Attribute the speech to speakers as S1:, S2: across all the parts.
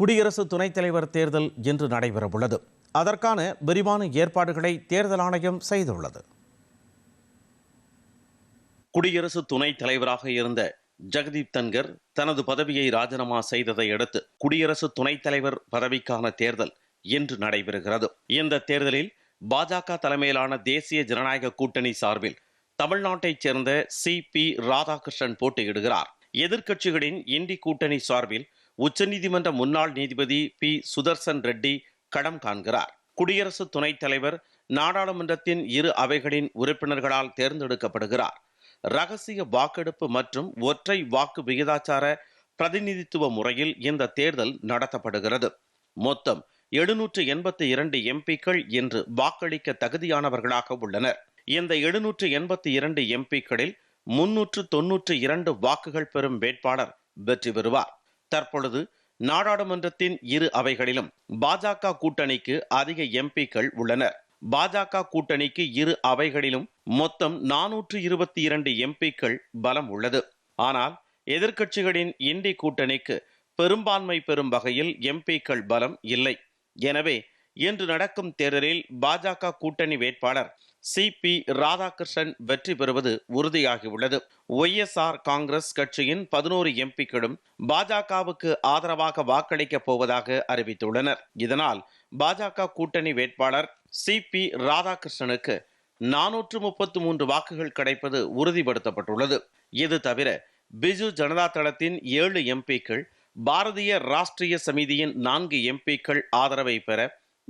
S1: குடியரசு துணைத் தலைவர் தேர்தல் இன்று நடைபெறவுள்ளது. அதற்கான விரிவான ஏற்பாடுகளை தேர்தல் ஆணையம் செய்துள்ளது.
S2: குடியரசு துணைத் தலைவராக இருந்த ஜெகதீப் தன்கர் தனது பதவியை ராஜினாமா செய்ததை அடுத்து குடியரசு துணைத் தலைவர் பதவிக்கான தேர்தல் இன்று நடைபெறுகிறது. இந்த தேர்தலில் பாஜக தலைமையிலான தேசிய ஜனநாயக கூட்டணி சார்பில் தமிழ்நாட்டைச் சேர்ந்த சி பி ராதாகிருஷ்ணன் போட்டியிடுகிறார். எதிர்க்கட்சிகளின் இந்தி கூட்டணி சார்பில் உச்சநீதிமன்ற முன்னாள் நீதிபதி பி. சுதர்சன் ரெட்டி கடம் காண்கிறார். குடியரசு துணைத் தலைவர் நாடாளுமன்றத்தின் இரு அவைகளின் உறுப்பினர்களால் தேர்ந்தெடுக்கப்படுகிறார். ரகசிய வாக்கெடுப்பு மற்றும் ஒற்றை வாக்கு விகிதாச்சார பிரதிநிதித்துவ முறையில் இந்த தேர்தல் நடத்தப்படுகிறது. மொத்தம் எழுநூற்று எண்பத்தி இரண்டு எம்பிக்கள் இன்று வாக்களிக்க தகுதியானவர்களாக உள்ளனர். இந்த எழுநூற்று எண்பத்தி இரண்டு எம்பிக்களில் முன்னூற்று தொன்னூற்று இரண்டு வாக்குகள் பெறும் வேட்பாளர் வெற்றி பெறுவார். தற்பொழுது நாடாளுமன்றத்தின் இரு அவைகளிலும் பாஜக கூட்டணிக்கு அதிக எம்பிக்கள் உள்ளனர். பாஜக கூட்டணிக்கு இரு அவைகளிலும் மொத்தம் நானூற்று இருபத்தி இரண்டு எம்பிக்கள் பலம் உள்ளது. ஆனால் எதிர்க்கட்சிகளின் இண்டி கூட்டணிக்கு பெரும்பான்மை பெறும் வகையில் எம்பிக்கள் பலம் இல்லை. எனவே இன்று நடக்கும் தேர்தலில் பாஜக கூட்டணி வேட்பாளர் சி பி ராதாகிருஷ்ணன் வெற்றி பெறுவது உறுதியாகியுள்ளது. ஒய்எஸ்ஆர் காங்கிரஸ் கட்சியின் பதினோரு எம்பிக்களும் பாஜகவுக்கு ஆதரவாக வாக்களிக்கப் போவதாக அறிவித்துள்ளனர். இதனால் பாஜக கூட்டணி வேட்பாளர் சி பி ராதாகிருஷ்ணனுக்கு நானூற்று முப்பத்து மூன்று வாக்குகள் கிடைப்பது உறுதிப்படுத்தப்பட்டுள்ளது. இது தவிர பிஜு ஜனதா தளத்தின் ஏழு எம்பிக்கள் பாரதிய ராஷ்டிரிய சமிதியின் நான்கு எம்பிக்கள் ஆதரவை பெற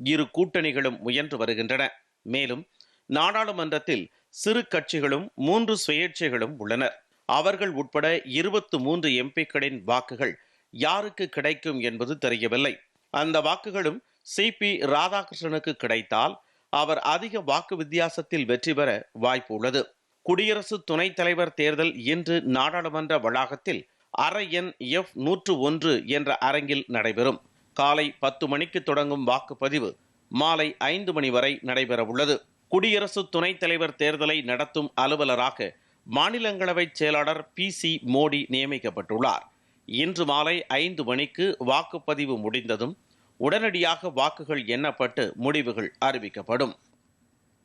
S2: இரு கூட்டணிகளும் முயன்று வருகின்றன. மேலும் நாடாளுமன்றத்தில் சிறு கட்சிகளும் மூன்று சுயேட்சைகளும் உள்ளனர். அவர்கள் உட்பட இருபத்து மூன்று எம்பிக்களின் வாக்குகள் யாருக்கு கிடைக்கும் என்பது தெரியவில்லை. அந்த வாக்குகளும் சி. பி. ராதாகிருஷ்ணனுக்கு கிடைத்தால் அவர் அதிக வாக்கு வித்தியாசத்தில் வெற்றி பெற வாய்ப்பு உள்ளது. குடியரசு துணைத் தலைவர் தேர்தல் இன்று நாடாளுமன்ற வளாகத்தில் அரை எண் எஃப் நூற்று ஒன்று என்ற அரங்கில் நடைபெறும். காலை பத்து மணிக்கு தொடங்கும் வாக்குப்பதிவு மாலை ஐந்து மணி வரை நடைபெறவுள்ளது. குடியரசு துணைத் தலைவர் தேர்தலை நடத்தும் அலுவலராக மாநிலங்களவை செயலாளர் பி சி மோடி நியமிக்கப்பட்டுள்ளார். இன்று மாலை ஐந்து மணிக்கு வாக்குப்பதிவு முடிந்ததும் உடனடியாக வாக்குகள் எண்ணப்பட்டு முடிவுகள் அறிவிக்கப்படும்.